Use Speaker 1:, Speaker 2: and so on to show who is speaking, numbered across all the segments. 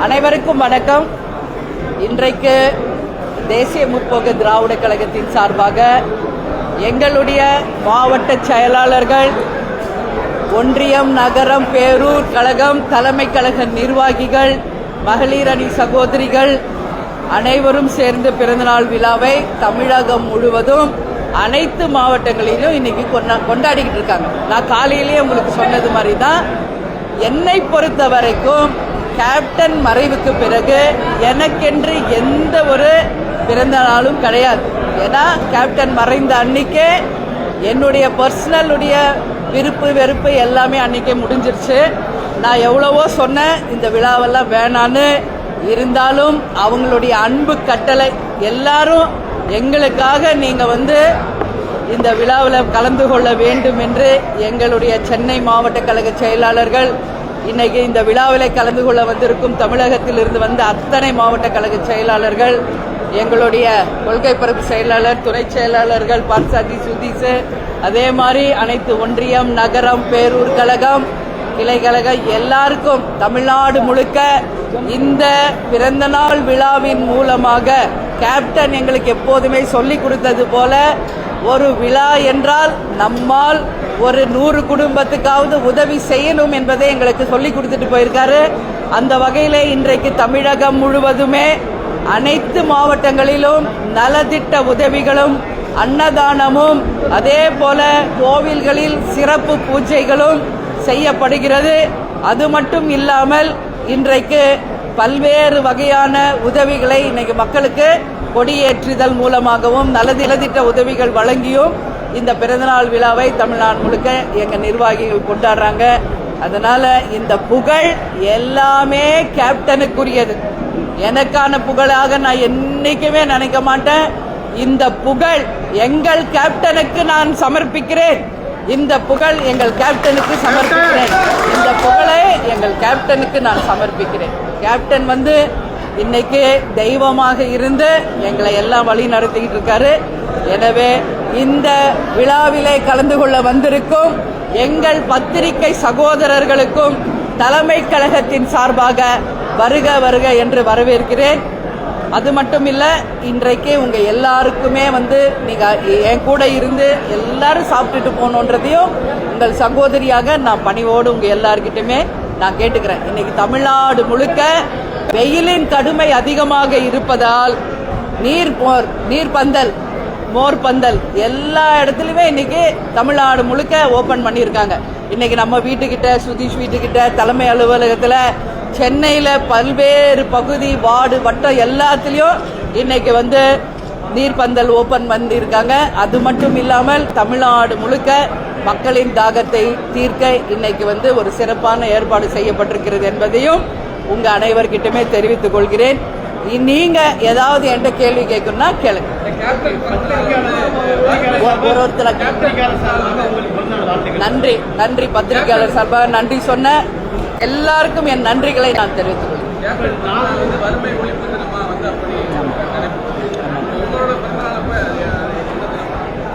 Speaker 1: அனைவருக்கும் வணக்கம். இன்றைக்கு தேசிய முற்போக்கு திராவிட கழகத்தின் சார்பாக எங்களுடைய மாவட்ட செயலாளர்கள் ஒன்றியம் நகரம் பேரூர் கழகம் தலைமை கழக நிர்வாகிகள் மகளிர் அணி சகோதரிகள் அனைவரும் சேர்ந்து பிறந்தநாள் விழாவை தமிழகம் முழுவதும் அனைத்து மாவட்டங்களிலும் இன்னைக்கு கொண்டா- கொண்டாடிக்கிட்டு இருக்காங்க. நான் காலையிலேயே உங்களுக்கு சொன்னது மாதிரி தான் என்னை பொறுத்த வரைக்கும் கேப்டன் மறைவுக்கு பிறகு எனக்கென்று எந்த ஒரு பிறந்த நாளும் கிடையாது. ஏன்னா கேப்டன் மறைந்த அன்னைக்கே என்னுடைய பர்சனலுடைய விருப்பு வெறுப்பு எல்லாமே அன்னைக்கே முடிஞ்சிருச்சு. நான் எவ்வளவோ சொன்னேன் இந்த விழாவெல்லாம் வேணான்னு. இருந்தாலும் அவங்களுடைய அன்பு கட்டளை எல்லாரும் எங்களுக்காக நீங்கள் வந்து இந்த விழாவில் கலந்து கொள்ள வேண்டும் என்று எங்களுடைய சென்னை மாவட்ட கழக செயலாளர்கள் இன்னைக்கு இந்த விழாவில் கலந்து கொள்ள வந்திருக்கும் தமிழகத்தில் இருந்து வந்த அத்தனை மாவட்ட கழக செயலாளர்கள் எங்களுடைய கொள்கை பரப்பு செயலாளர் துணை செயலாளர்கள் பார்சாதி சுதீஷ் அதே மாதிரி அனைத்து ஒன்றியம் நகரம் பேரூர் கழகம் கிளைக்கழக எல்லாருக்கும் தமிழ்நாடு முழுக்க இந்த பிறந்தநாள் விழாவின் மூலமாக கேப்டன் எங்களுக்கு எப்போதுமே சொல்லி கொடுத்தது போல ஒரு விழா என்றால் நம்மால் ஒரு நூறு குடும்பத்துக்காவது உதவி செய்யணும் என்பதை எங்களுக்கு சொல்லி கொடுத்துட்டு போயிருக்காரு. அந்த வகையில் இன்றைக்கு தமிழகம் முழுவதுமே அனைத்து மாவட்டங்களிலும் நலத்திட்ட உதவிகளும் அன்னதானமும் அதே போல கோவில்களில் சிறப்பு பூஜைகளும் செய்யப்படுகிறது. அது மட்டும் இல்லாமல் இன்றைக்கு பல்வேறு வகையான உதவிகளை இன்னைக்கு மக்களுக்கு கொடியேற்றுதல் மூலமாகவும் நலதிலதிட்ட உதவிகள் வழங்கியும் இந்த பிறந்தநாள் விழாவை தமிழ்நாடு முழுக்க எங்க நிர்வாகிகள் கொண்டாடுறாங்க. அதனால இந்த புகழ் எல்லாமே கேப்டனுக்குரியது. எனக்கான புகழாக நான் என்னைக்குமே நினைக்க மாட்டேன். இந்த புகழ் எங்கள் கேப்டனுக்கு நான் சமர்ப்பிக்கிறேன். இந்த புகழ் எங்கள் கேப்டனுக்கு சமர்ப்பிக்கிறேன். இந்த புகழை எங்கள் கேப்டனுக்கு நான் சமர்ப்பிக்கிறேன். கேப்டன் வந்து இன்னைக்கு தெய்வமாக இருந்து எங்களை எல்லாம் வழி நடத்திக்கிட்டு இருக்காரு. எனவே இந்த விழாவிலே கலந்து கொள்ள வந்திருக்கும் எங்கள் பத்திரிகை சகோதரர்களுக்கும் தலைமை கழகத்தின் சார்பாக வருக வருக என்று வரவேற்கிறேன். அது மட்டும் இல்லை இன்றைக்கு உங்க எல்லாருக்குமே வந்து நீங்க என் கூட இருந்து எல்லாரும் சாப்பிட்டுட்டு போகணுன்றதையும் உங்கள் சகோதரியாக நான் பணிவோடு உங்க எல்லார்கிட்டயுமே நான் கேட்டுக்கிறேன். இன்னைக்கு தமிழ்நாடு முழுக்க வெயிலின் கடுமை அதிகமாக இருப்பதால் நீர் மோர் நீர் பந்தல் மோர் பந்தல் எல்லா இடத்துலையுமே இன்னைக்கு தமிழ்நாடு முழுக்க ஓபன் பண்ணியிருக்காங்க. இன்னைக்கு நம்ம வீட்டுக்கிட்ட சுதீஷ் வீட்டுக்கிட்ட தலைமை அலுவலகத்தில் சென்னையில் பல்வேறு பகுதி வார்டு வட்டம் எல்லாத்துலேயும் இன்னைக்கு வந்து நீர்ப்பந்தல் ஓப்பன் பண்ணியிருக்காங்க. அது மட்டும் இல்லாமல் தமிழ்நாடு முழுக்க மக்களின் தாகத்தை தீர்க்க இன்னைக்கு வந்து ஒரு சிறப்பான ஏற்பாடு செய்யப்பட்டிருக்கிறது என்பதையும் உங்க அனைவர்கிட்டயுமே தெரிவித்துக் கொள்கிறேன். நீங்க ஏதாவது என்கிட்ட கேள்வி கேட்கணும்னா கேளுங்க. ஒரு ஒருத்தர நன்றி நன்றி பத்திரிகையாளர் சார்பாக நன்றி சொன்ன எல்லாருக்கும் என் நன்றிகளை நான் தெரிவித்துக்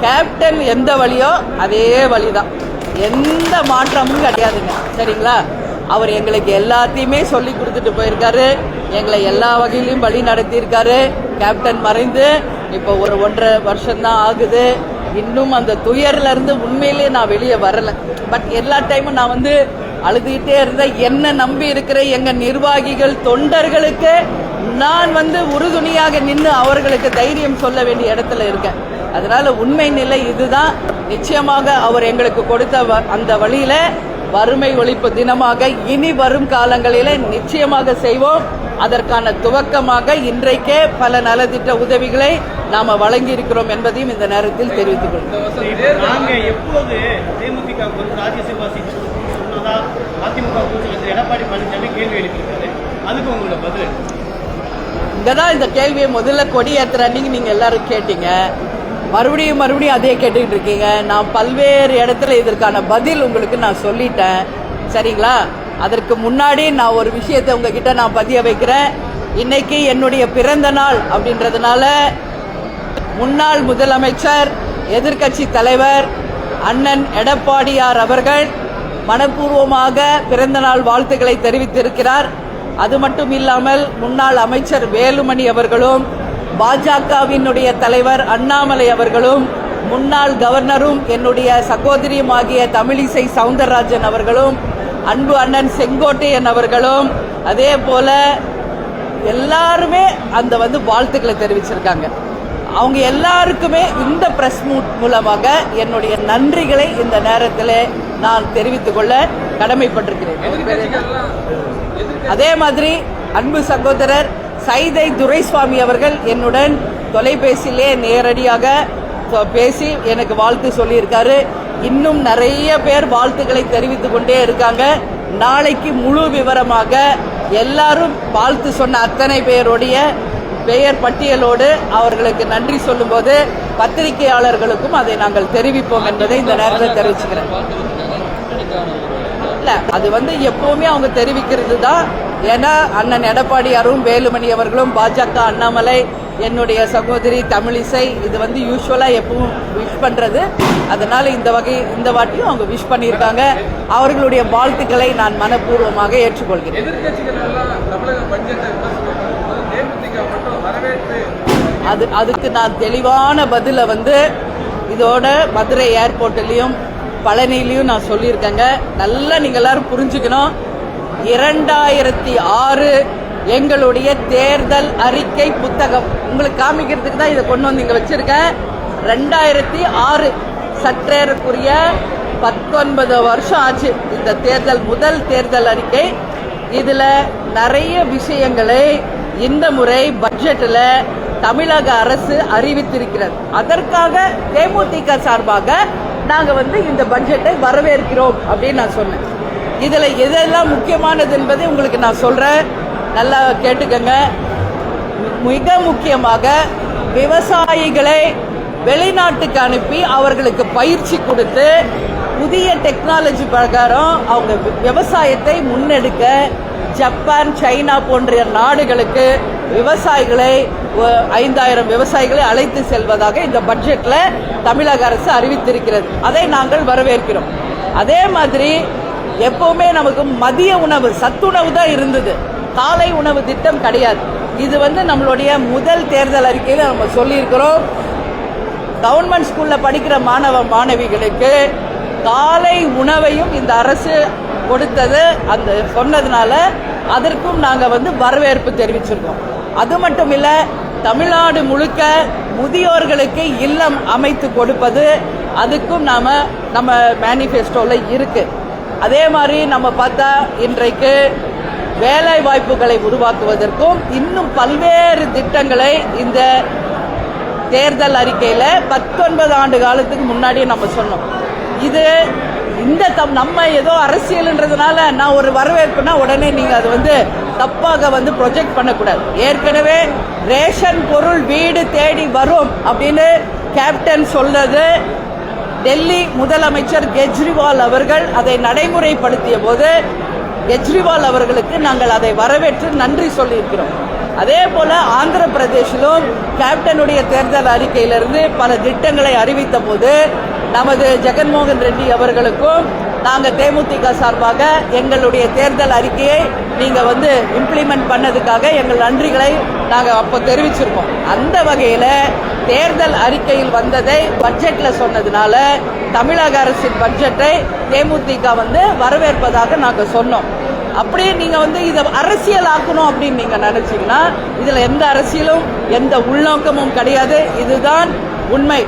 Speaker 1: கேப்டன் எந்த வழியோ அதே வழிதான். எந்த மாற்றமும் கிடையாதுங்க. சரிங்களா? அவர் எங்களுக்கு எல்லாத்தையுமே சொல்லி கொடுத்துட்டு போயிருக்காரு. எங்களை எல்லா வகையிலையும் வழி நடத்தியிருக்காரு. கேப்டன் மறைந்து இப்போ ஒரு ஒன்றரை வருஷம்தான் ஆகுது. இன்னும் அந்த துயர்ல இருந்து உண்மையிலேயே நான் வெளியே வரல. பட் எல்லா டைமும் நான் வந்து அழுதுகிட்டே இருந்த என்ன நம்பி இருக்கிற எங்க நிர்வாகிகள் தொண்டர்களுக்கு நான் வந்து உறுதுணையாக நின்று அவர்களுக்கு தைரியம் சொல்ல வேண்டிய இடத்துல இருக்கேன். அதனால உண்மை நிலை இதுதான். நிச்சயமாக அவர் எங்களுக்கு கொடுத்த வ- அந்த வழியில வறுமை ஒழிப்பு தினமாக இனி வரும் காலங்களில நிச்சயமாக செய்வோம். அதற்கான துவக்கமாக இன்றைக்கே பல நலத்திட்ட உதவிகளை நாம வழங்கி இருக்கிறோம் என்பதையும் இந்த நேரத்தில் தெரிவித்துக் கொள்கிறேன்
Speaker 2: நாங்க அதிமுக கூட்டத்தில் எடப்பாடி பழனிசாமி கேள்வி எழுப்பியிருக்காரு. அதுக்கு உங்களோட பதில்? இங்கே
Speaker 1: தான் இந்த கேள்வியை முதல்ல கொடியேற்றுற அன்னைக்கு நீங்கள் எல்லாரும் கேட்டீங்க. மறுபடியும் மறுபடியும் அதே கேட்டுக்கிட்டு இருக்கீங்க. நான் பல்வேறு இடத்துல இதற்கான பதில் உங்களுக்கு நான் சொல்லிட்டேன். சரிங்களா? அதற்கு முன்னாடி நான் ஒரு விஷயத்தை உங்ககிட்ட நான் பதிய வைக்கிறேன். இன்னைக்கு என்னுடைய பிறந்த நாள் அப்படின்றதுனால முன்னாள் முதலமைச்சர் எதிர்க்கட்சி தலைவர் அண்ணன் எடப்பாடியார் அவர்கள் மனப்பூர்வமாக பிறந்தநாள் வாழ்த்துக்களை தெரிவித்திருக்கிறார். அது மட்டும் இல்லாமல் முன்னாள் அமைச்சர் வேலுமணி அவர்களும் பாஜகவினுடைய தலைவர் அண்ணாமலை அவர்களும் முன்னாள் கவர்னரும் என்னுடைய சகோதரியுமாகிய தமிழிசை சவுந்தரராஜன் அவர்களும் அன்பு அண்ணன் செங்கோட்டையன் அவர்களும் அதே போல எல்லாருமே அந்த வந்து வாழ்த்துக்களை தெரிவிச்சிருக்காங்க. அவங்க எல்லாருக்குமே இந்த பிரஸ் மூலமாக என்னுடைய நன்றிகளை இந்த நேரத்தில் நான் தெரிவித்துக் கொள்ள கடமைப்பட்டிருக்கிறேன். அதே மாதிரி அன்பு சகோதரர் சைதை துரைசுவாமி அவர்கள் என்னுடன் தொலைபேசியிலே நேரடியாக பேசி எனக்கு வாழ்த்து சொல்லியிருக்காரு. இன்னும் நிறைய பேர் வாழ்த்துக்களை தெரிவித்துக் கொண்டே இருக்காங்க. நாளைக்கு முழு விவரமாக எல்லாரும் வாழ்த்து சொன்ன அத்தனை பேருடைய பெயர் பட்டியலோடு அவர்களுக்கு நன்றி சொல்லும்போது பத்திரிகையாளர்களுக்கும் அதை நாங்கள் தெரிவிப்போம் என்பதை இந்த நேரத்தில் தெரிவிச்சுக்கிறேன். இல்ல அது வந்து எப்பவுமே அவங்க தெரிவிக்கிறது தான் ஏன்னா அண்ணன் எடப்பாடியாரும் வேலுமணி அவர்களும் பாஜக அண்ணாமலை என்னுடைய சகோதரி தமிழிசை இது வந்து யூஸ்வலாக எப்பவும் விஷ் பண்ணுறது அதனால இந்த வகை இந்த வாட்டியும் அவங்க விஷ் பண்ணியிருக்காங்க. அவர்களுடைய வாழ்த்துக்களை நான் மனப்பூர்வமாக ஏற்றுக்கொள்கிறேன்
Speaker 3: எதிர்க்கட்சிகள் எல்லாம் தமிழக பட்ஜெட்டை விமர்சனம் பண்ணும்போது தேமுதிக மட்டும் வரவேற்று
Speaker 1: அது அதுக்கு நான் தெளிவான பதிலை வந்து இதோட மதுரை ஏர்போர்ட்லேயும் பழனிலையும் நான் சொல்லியிருக்கேங்க. நல்லா நீங்கள் எல்லாரும் புரிஞ்சுக்கணும். இரண்டாயிரத்தி ஆறு எங்களுடைய தேர்தல் அறிக்கை புத்தகம். உங்களுக்கு காமிக்கிறதுக்கு தான் இதை கொண்டு வந்து இங்கே வச்சிருக்கேன். ரெண்டாயிரத்தி ஆறு சற்றேறக்குரிய பத்தொன்பது வருஷம் ஆச்சு இந்த தேர்தல் முதல் தேர்தல் அறிக்கை. இதுல நிறைய விஷயங்களை இந்த முறை பட்ஜெட்டில் தமிழக அரசு அறிவித்திருக்கிறது. அதற்காக தேமுதிக சார்பாக நாங்கள் வந்து இந்த பட்ஜெட்டை வரவேற்கிறோம் அப்படின்னு நான் சொன்னேன். இதில் எதெல்லாம் முக்கியமானது என்பதை உங்களுக்கு நான் சொல்கிறேன் நல்லா கேட்டுக்கங்க. மிக முக்கியமாக விவசாயிகளை வெளிநாட்டுக்கு அனுப்பி அவர்களுக்கு பயிற்சி கொடுத்து புதிய டெக்னாலஜி பிரகாரம் அவங்க விவசாயத்தை முன்னெடுக்க ஜப்பான் சைனா போன்ற நாடுகளுக்கு விவசாயிகளை ஐந்தாயிரம் விவசாயிகளை அழைத்து செல்வதாக இந்த பட்ஜெட்டில் தமிழக அரசு அறிவித்திருக்கிறது. அதை நாங்கள் வரவேற்கிறோம். அதே மாதிரி எப்பவுமே நமக்கு மதிய உணவு சத்துணவு தான் இருந்தது. காலை உணவு திட்டம் கிடையாது. இது வந்து நம்மளுடைய முதல் தேர்தல் அறிக்கையில் நம்ம சொல்லியிருக்கிறோம். கவர்மெண்ட் ஸ்கூலில் படிக்கிற மாணவ மாணவிகளுக்கு காலை உணவையும் இந்த அரசு கொடுத்தது. அந்த சொன்னதுனால அதற்கும் நாங்கள் வந்து வரவேற்பு தெரிவிச்சிருக்கோம். அது மட்டும் இல்லை தமிழ்நாடு முழுக்க முதியோர்களுக்கு இல்லம் அமைத்து கொடுப்பது அதுக்கும் நாம நம்ம மேனிஃபெஸ்டோவில் இருக்கு. அதே மாதிரி நம்ம பார்த்தா இன்றைக்கு வேலை வாய்ப்புகளை உருவாக்குவதற்கும் இன்னும் பல்வேறு திட்டங்களை இந்த தேர்தல் அறிக்கையில பத்தொன்பது ஆண்டு காலத்துக்கு முன்னாடியே நம்ம சொன்னோம். இது இந்த தம் நம்ம ஏதோ அரசியல்ன்றதுனால நான் ஒரு வரவேற்புனா உடனே நீங்கள் அது வந்து தப்பாக வந்து ப்ரொஜெக்ட் பண்ணக்கூடாது. ஏற்கனவே ரேஷன் பொருள் வீடு தேடி வரும் அப்படின்னு கேப்டன் சொல்றது டெல்லி முதலமைச்சர் கெஜ்ரிவால் அவர்கள் அதை நடைமுறைப்படுத்திய போது கெஜ்ரிவால் அவர்களுக்கு நாங்கள் அதை வரவேற்று நன்றி சொல்லியிருக்கிறோம். அதே போல ஆந்திர பிரதேசிலும் கேப்டனுடைய தேர்தல் அறிக்கையிலிருந்து பல திட்டங்களை அறிவித்த போது நமது ஜெகன்மோகன் ரெட்டி அவர்களுக்கும் நாங்கள் தேமுதிக சார்பாக எங்களுடைய தேர்தல் அறிக்கையை நீங்கள் வந்து இம்ப்ளிமெண்ட் பண்ணதுக்காக எங்கள் நன்றிகளை நாங்கள் அப்போ தெரிவிச்சிருக்கோம். அந்த வகையில் தேர்தல் அறிக்கையில் வந்ததை பட்ஜெட்டில் சொன்னதுனால தமிழக அரசின் பட்ஜெட்டை தேமுதிக வந்து வரவேற்பதாக நாங்கள் சொன்னோம். அப்படியே நீங்க வந்து இதை அரசியல் ஆக்கணும் அப்படின்னு நீங்க நினைச்சீங்கன்னா இதுல எந்த அரசியலும் எந்த உள்நோக்கமும் கிடையாது. இதுதான் உண்மை.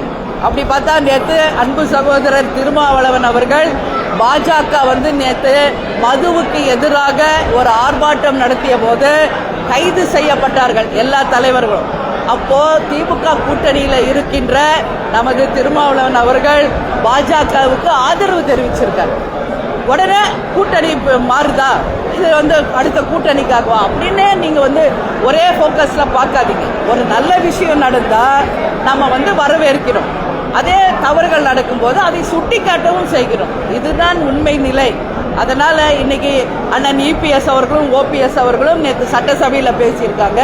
Speaker 1: அப்படி பார்த்தா நேற்று அன்பு சகோதரர் திருமாவளவன் அவர்கள் பாஜக வந்து நேற்று மதுவுக்கு எதிராக ஒரு ஆர்ப்பாட்டம் நடத்திய போது கைது செய்யப்பட்டார்கள் எல்லா தலைவர்களும். அப்போ திமுக கூட்டணியில் இருக்கின்ற நமது திருமாவளவன் அவர்கள் பாஜகவுக்கு ஆதரவு தெரிவிச்சிருக்கார். உடனே கூட்டணி மாறுதா? இது வந்து அடுத்த கூட்டணிக்காகவா? அப்படின்னு நீங்க வந்து ஒரே ஃபோக்கஸில் பார்க்காதீங்க. ஒரு நல்ல விஷயம் நடந்தா நம்ம வந்து வரவேற்கிறோம். அதே தவறுகள் நடக்கும்போது அதை சுட்டி காட்டவும் செய்கிறோம். இதுதான் உண்மை நிலை. அதனால் இன்னைக்கு அண்ணன் இபிஎஸ் அவர்களும் ஓபிஎஸ் அவர்களும் நேற்று சட்டசபையில் பேசியிருக்காங்க.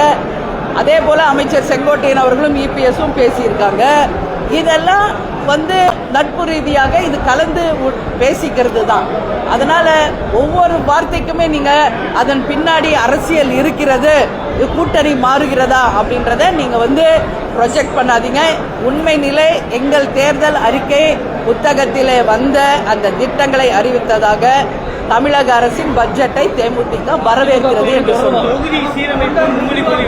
Speaker 1: அதே போல் அமைச்சர் செங்கோட்டையன் அவர்களும் இபிஎஸும் பேசியிருக்காங்க. இதெல்லாம் வந்து நட்பு ரீதியாக இது கலந்து பேசிக்கிறது தான் அதனால ஒவ்வொரு வார்த்தைக்குமே நீங்க அதன் பின்னாடி அரசியல் இருக்கிறது கூட்டணி மாறுகிறதா அப்படின்றத நீங்க வந்து ப்ரொஜெக்ட் பண்ணாதீங்க. உண்மை நிலை எங்கள் தேர்தல் அறிக்கை புத்தகத்திலே வந்த அந்த திட்டங்களை அறிவித்ததாக தமிழக அரசின் பட்ஜெட்டை தேமுதிக வரவேற்கிறது என்று
Speaker 2: தொகுதி சீரமைப்பு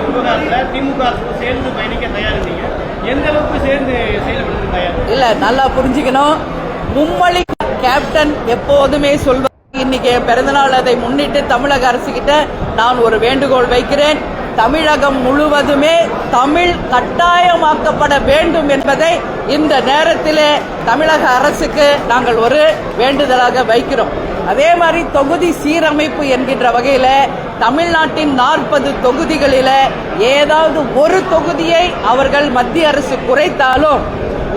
Speaker 2: விவகாரத்தில் திமுக சேர்ந்து பயணிக்க தயார் இல்லைங்க. எந்த அளவுக்கு சேர்ந்து செயல்படுத்த
Speaker 1: இல்ல நல்லா புரிஞ்சுக்கணும். மும்மொழி கேப்டன் எப்போதுமே சொல்வது இன்னைக்கு என் பிறந்தநாள் அதை முன்னிட்டு தமிழக அரசு கிட்ட நான் ஒரு வேண்டுகோள் வைக்கிறேன். தமிழகம் முழுவதுமே தமிழ் கட்டாயமாக்கப்பட வேண்டும் என்பதை இந்த நேரத்திலே தமிழக அரசுக்கு நாங்கள் ஒரு வேண்டுதலாக வைக்கிறோம். அதே மாதிரி தொகுதி சீரமைப்பு என்கின்ற வகையில தமிழ்நாட்டின் நாற்பது தொகுதிகளில் ஏதாவது ஒரு தொகுதியை அவர்கள் மத்திய அரசு குறைத்தாலும்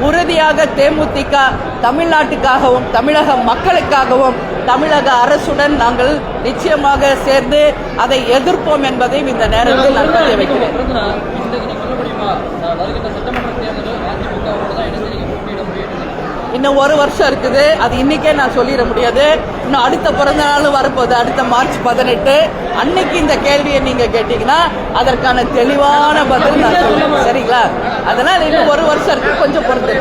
Speaker 1: உறுதியாக தேமுதிக தமிழ்நாட்டுக்காகவும் தமிழக மக்களுக்காகவும் தமிழக அரசுடன் நாங்கள் நிச்சயமாக சேர்ந்து அதை எதிர்ப்போம் என்பதையும் இந்த நேரத்தில் நான் பதிய வைக்கிறேன்
Speaker 4: பிறந்தனா இன்றைக்கு நீங்க சொல்ல முடியுமா நான் வருகின்ற சட்டமன்ற தேர்தலில் அதிமுகவோட தான் இணைந்து நீங்க போட்டியிட முடியும்
Speaker 1: இன்னும் ஒரு வருஷம் இருக்குது. அது இன்னைக்கே நான் சொல்லிட முடியாது. இன்னும் அடுத்த பிறந்த நாள் வரப்போகுது. அடுத்த மார்ச் பதினெட்டு. அன்னைக்கு இந்த கேள்வியை நீங்க கேட்டீங்கன்னா அதற்கான தெளிவான பதில் நான் சொல்லுவேன் சரிங்களா? அதனால இன்னும் ஒரு வருஷம் இருக்கு. கொஞ்சம் பொறுத்து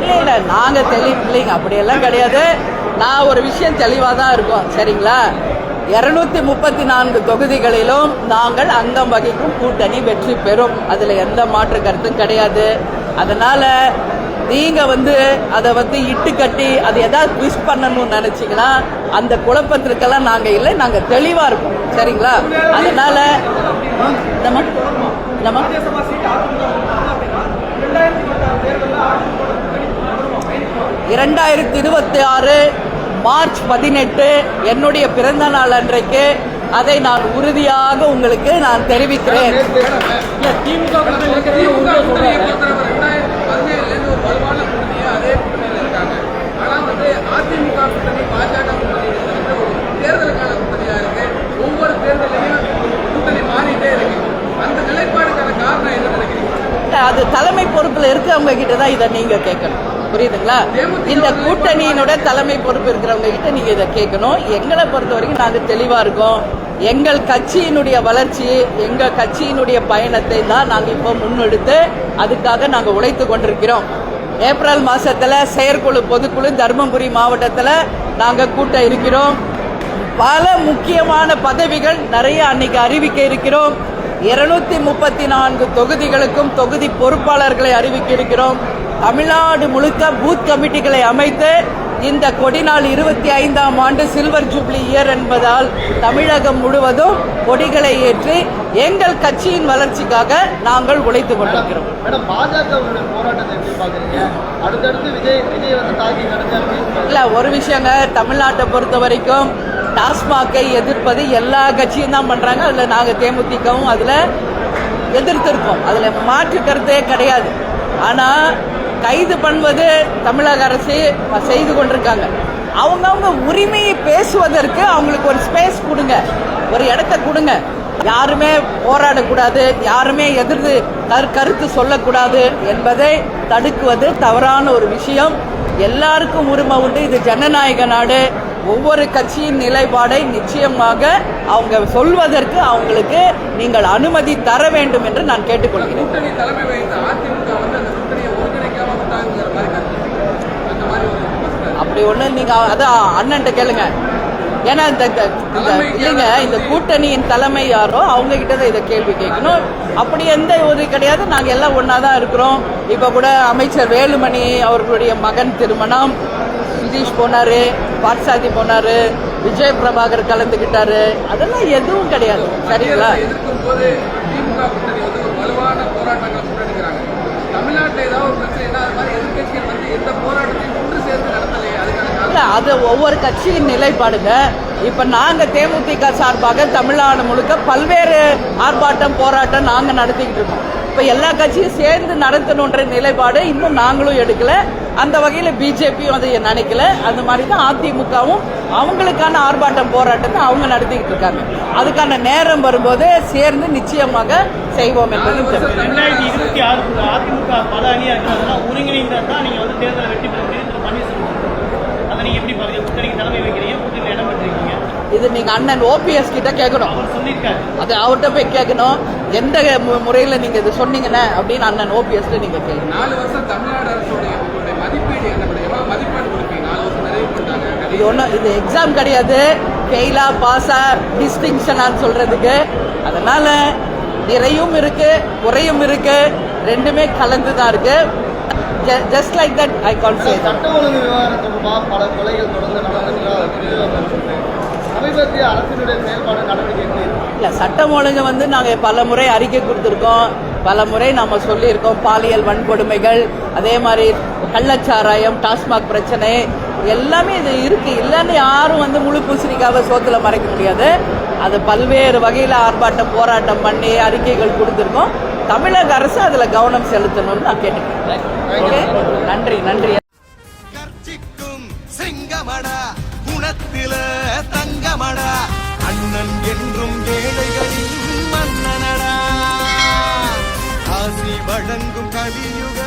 Speaker 1: இல்லை இல்லை நாங்கள் தெளிவு இல்லைங்க அப்படியெல்லாம் கிடையாது. நான் ஒரு விஷயம் தெளிவாக தான் இருக்கோம். சரிங்களா? இருநூத்தி முப்பத்தி நான்கு தொகுதிகளிலும் நாங்கள் அங்கம் வகிக்கும் கூட்டணி வெற்றி பெறும். அதில் எந்த மாற்று கருத்தும் கிடையாது. அதனால நீங்க வந்து அதை வந்து இட்டு கட்டி அது எதாவது ட்விஸ்ட் பண்ணணும்னு நினைச்சீங்கன்னா அந்த குழப்பத்திற்கெல்லாம் நாங்க இல்லை. நாங்க தெளிவா இருக்கோம். சரிங்களா? அதனால நம்ம நம்ம இரண்டாயிரத்தி இருபத்தி ஆறு மார்ச் பதினெட்டு என்னுடைய பிறந்த நாள் அன்றைக்கு அதை நான் உறுதியாக உங்களுக்கு நான் தெரிவிக்கிறேன்.
Speaker 3: அது
Speaker 1: தலைமை பொறுப்பில் இருக்கிறவங்க கிட்ட தான் இதை நீங்க கேட்கணும். புரியுதுங்களா? இந்த கூட்டணியினோட தலைமை பொறுப்பு இருக்கிறவங்க கிட்ட நீங்க இதை கேட்கணும். எங்களை பொறுத்த வரைக்கும் நாங்க தெளிவா இருக்கோம். எங்கள் கட்சியினுடைய வளர்ச்சி எங்கள் கட்சியினுடைய பயணத்தை தான் நாங்கள் இப்போ முன்னெடுத்து அதுக்காக நாங்கள் உழைத்து கொண்டிருக்கிறோம். ஏப்ரல் மாசத்துல செயற்குழு பொதுக்குழு தருமபுரி மாவட்டத்தில் நாங்கள் கூட்ட இருக்கிறோம். பல முக்கியமான பதவிகள் நிறைய அன்னைக்கு அறிவிக்க இருக்கிறோம். இருநூத்தி முப்பத்தி நான்கு தொகுதிகளுக்கும் தொகுதி பொறுப்பாளர்களை அறிவிக்க இருக்கிறோம். தமிழ்நாடு முழுக்க பூத் கமிட்டிகளை அமைத்து இந்த கொடிநாள் இருபத்தி ஐந்தாம் ஆண்டு சில்வர் ஜூப்ளி இயர் என்பதால் தமிழகம் முழுவதும் கொடிகளை ஏற்றி எங்கள் கட்சியின் வளர்ச்சிக்காக நாங்கள் உழைத்துக் கொண்டிருக்கிறோம். இல்ல ஒரு விஷயங்க தமிழ்நாட்டை பொறுத்த வரைக்கும் டாஸ்மாகை எதிர்ப்பது எல்லா கட்சியும் தான் பண்றாங்க. அதுல நாங்க தேமுதிகவும் அதுல எதிர்த்திருக்கோம் அதுல மாற்று கருத்தே கிடையாது. ஆனா கைது பண்ணுவது தமிழக அரசு செய்து கொண்டிருக்காங்க. அவங்கவுங்க உரிமையை பேசுவதற்கு அவங்களுக்கு ஒரு ஸ்பேஸ் கொடுங்க. ஒரு இடத்த கொடுங்க. யாருமே போராடக்கூடாது யாருமே எதிர்த்து கரு- கருத்து சொல்லக்கூடாது என்பதை தடுக்குவது தவறான ஒரு விஷயம். எல்லாருக்கும் உரிமை உண்டு. இது ஜனநாயக நாடு. ஒவ்வொரு கட்சியின் நிலைப்பாடை நிச்சயமாக அவங்க சொல்வதற்கு அவங்களுக்கு நீங்கள் அனுமதி தர வேண்டும் என்று நான் கேட்டுக்கொள்கிறேன்
Speaker 3: கூட்டணி தலைமை வகித்த அதிமுக வந்து அந்த கூட்டணியை ஒருங்கிணைக்காம விட்டாங்கிற மாதிரி கருத்து அந்த மாதிரி ஒரு விமர்சனம்
Speaker 1: அப்படி ஒண்ணு நீங்க அதான் அண்ணன்ட்ட கேளுங்க. ஏன்னா இந்த இல்லைங்க இந்த கூட்டணியின் தலைமை யாரோ அவங்க கிட்ட தான் இதை கேள்வி கேட்கணும். அப்படி எந்த ஒரு கிடையாது நாங்க எல்லாம் ஒண்ணா தான் இருக்கிறோம். இப்ப கூட அமைச்சர் வேலுமணி அவர்களுடைய மகன் திருமணம். சுதீஷ் போனாரு பார்சாதி போனாரு விஜய் பிரபாகர் கலந்துக்கிட்டாரு அதெல்லாம் எதுவும் கிடையாது. சரிங்களா?
Speaker 3: தமிழ்நாட்டில் ஏதாவது வந்து எந்த போராட்டத்தையும் ஒன்று சேர்ந்து
Speaker 1: இல்ல அது ஒவ்வொரு கட்சியின் நிலைப்பாடுங்க. இப்ப நாங்க தேமுதிக சார்பாக தமிழ்நாடு முழுக்க பல்வேறு ஆர்ப்பாட்டம் போராட்டம் நாங்க நடத்திக்கிட்டு இருக்கோம். இப்ப எல்லா கட்சியும் சேர்ந்து நடத்தணுன்ற நிலைப்பாடு இன்னும் நாங்களும் எடுக்கல. அந்த வகையில் பிஜேபியும் அதை நினைக்கல. அந்த மாதிரி தான் அதிமுகவும் அவங்களுக்கான ஆர்ப்பாட்டம் போராட்டத்தை அவங்க நடத்திக்கிட்டு இருக்காங்க. அதுக்கான நேரம் வரும்போது சேர்ந்து நிச்சயமாக செய்வோம் என்பது
Speaker 2: ரெண்டாயிரத்தி இருபத்தி ஆறுக்குள்ள அதிமுக பல அணியா இருக்கிறதெல்லாம் ஒருங்கிணைந்தா தான் நீங்க வந்து தேர்தலை வெற்றி பெற முடியும் திரு பன்னீர்செல்வம் அதை நீங்க எப்படி பாருங்க கூட்டணிக்கு தலைமை வைக்கிறீங்க கூட்டணியில் இடம் பெற்றிருக்கீங்க
Speaker 1: இது நீங்க அண்ணன் ஓபிஎஸ் கிட்ட கேட்கணும் அது அவர்கிட்ட போய் கேட்கணும் எந்த முறையில நீங்க இது சொன்னீங்கன்னா அப்படின்னு அண்ணன் ஓபிஎஸ்ல நீங்க கேட்கணும்
Speaker 3: நாலு வருஷம் தமிழ்நாடு அரசுடைய மதிப்பீடு மதிப்பீடு கொடுப்பீங்க நாலு வருஷம் நிறைவு பண்ணிட்டாங்க
Speaker 1: இது ஒன்றும் இது எக்ஸாம் கிடையாது ஃபெயிலா பாஸா டிஸ்டிங்ஷனான்னு சொல்றதுக்கு அதனால நிறையும் இருக்கு குறையும் இருக்கு ரெண்டுமே கலந்து தான் இருக்கு just like that I call say
Speaker 5: சட்ட ஒழுங்கு விவகாரம் தொடர்பாக பல கொலைகள் தொடர்ந்து நடந்தது சமீபத்திய அரசினுடைய செயல்பாடு நடவடிக்கை?
Speaker 1: இல்லை சட்டம் ஒழுங்கு வந்து நாங்கள் பல முறை அறிக்கை கொடுத்துருக்கோம். பல முறை நம்ம சொல்லியிருக்கோம் பாலியல் வன்கொடுமைகள் அதே மாதிரி கள்ளச்சாராயம் டாஸ்மாக் பிரச்சனை எல்லாமே இது இருக்கு. இல்லைன்னு யாரும் வந்து முழு பூசணிக்காக சோத்துல மறைக்க முடியாது. அது பல்வேறு வகையில் ஆர்ப்பாட்டம் போராட்டம் பண்ணி அறிக்கைகள் கொடுத்துருக்கோம். தமிழக அரசு அதில் கவனம் செலுத்தணும்னு நான் கேட்டுக்கிறேன். ஓகே நன்றி நன்றி.
Speaker 6: கர்ச்சிக்கும் சிங்கமடா குணத்தில தங்கமடா அண்ணன் என்றும் ஏழைகளின் மன்னனடா. ஆசி வழங்கும் கவியுக